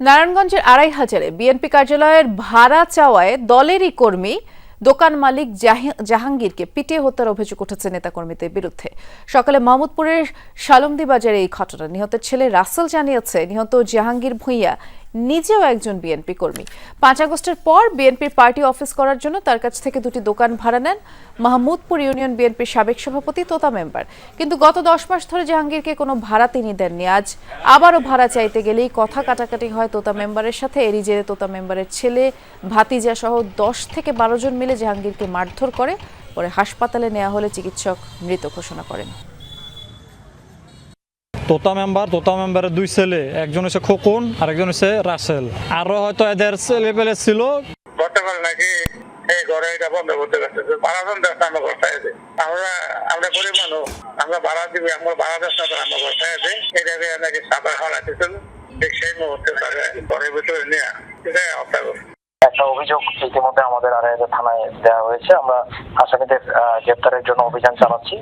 নারায়ণগঞ্জের আড়াই হাজারে বিএনপি কার্যালয়ের ভাড়া চাওয়ায় দলেরই কর্মী, দোকান মালিক জাহাঙ্গীরকে পিটিয়ে হত্যার অভিযোগ উঠেছে নেতাকর্মীদের বিরুদ্ধে। সকালে মাহমুদপুরের শালমদি বাজারে এই ঘটনা। নিহতের ছেলে রাসেল জানিয়েছে, নিহত জাহাঙ্গীর ভূঁইয়া নিজেও একজন বিএনপি কর্মী। পাঁচ আগস্টের পর বিএনপির পার্টি অফিস করার জন্য তার কাছ থেকে দুটি দোকান ভাড়া নেন মাহমুদপুর ইউনিয়ন বিএনপির সাবেক সভাপতি তোতা মেম্বার। কিন্তু গত দশ মাস ধরে জাহাঙ্গীরকে কোনো ভাড়া তিনি দেননি। আজ আবারও ভাড়া চাইতে গেলেই কথা কাটাকাটি হয় তোতা মেম্বারের সাথে। এরই জেরে তোতা মেম্বারের ছেলে ভাতিজা সহ দশ থেকে বারো জন মিলে জাহাঙ্গীরকে মারধর করে, পরে হাসপাতালে নেওয়া হলে চিকিৎসক মৃত ঘোষণা করেন। তোতা মেম্বার তোতা মেম্বারের দুই ছেলে। একজন হচ্ছে খোকন আর একজন হচ্ছে রাসেল। আরও হয়তো এদের ছেলে পেলে ছিল। গতকাল নাকি এই ঘরে এটা বন্ধ করতে গেছে ভাড়া আমরা আছে আমরা আমরা গরিব মানুষ। আমরা ভাড়া দিবি আমরা ভাড়া দেশ না আমরা ঘর আছে এটাকে নাকি সাঁতার হারাইতেছিল ঠিক সেই মুহূর্তে তাকে ঘরের ভিতরে নিয়ে এটাই হত্যা করছে একটা অভিযোগ ইতিমধ্যে আমাদের আড়াইহাজার থানায় দেওয়া হয়েছে। আমরা আসামিদের গ্রেপ্তারের জন্য অভিযান চালাচ্ছি।